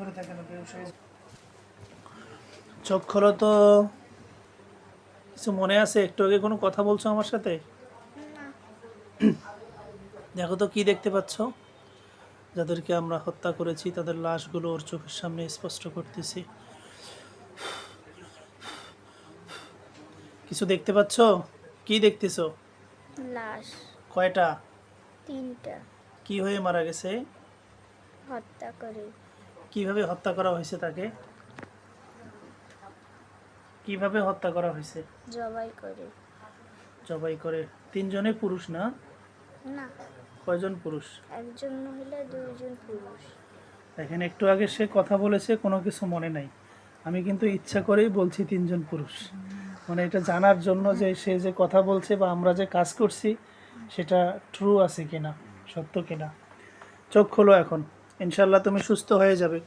ধরে খোলো তো। কিছু মনে আছে? একটু আগে কোনো কথা বলছো আমার সাথে? দেখো তো কি দেখতে পাচ্ছ? যাদেরকে আমরা হত্যা করেছি তাদের লাশগুলো ওর চোখের সামনে স্পষ্ট করতেছি। কিছু দেখতে পাচ্ছ? কি দেখতেছো? লাশ। কয়টা? তিনটা। কি হয়ে মারা গেছে? হত্যা করে। কীভাবে হত্যা করা হয়েছে তাকে? কীভাবে হত্যা করা হয়েছে? জবাই করে। জবাই করে। তিনজনে পুরুষ না? না। কয়জন পুরুষ? একজন মহিলা দুইজন পুরুষ। এখানে একটু আগে সে কথা বলেছে কোনো কিছু মনে নাই। আমি কিন্তু ইচ্ছা করেই বলছি তিনজন পুরুষ। মানে এটা জানার জন্য যে সে যে কথা বলছে বা আমরা যে কাজ করছি সেটা ট্রু আছে কিনা সত্য কিনা। চোখ খোলো এখন। ইনশাল্লাহ তুমি সুস্থ হয়ে যাবে।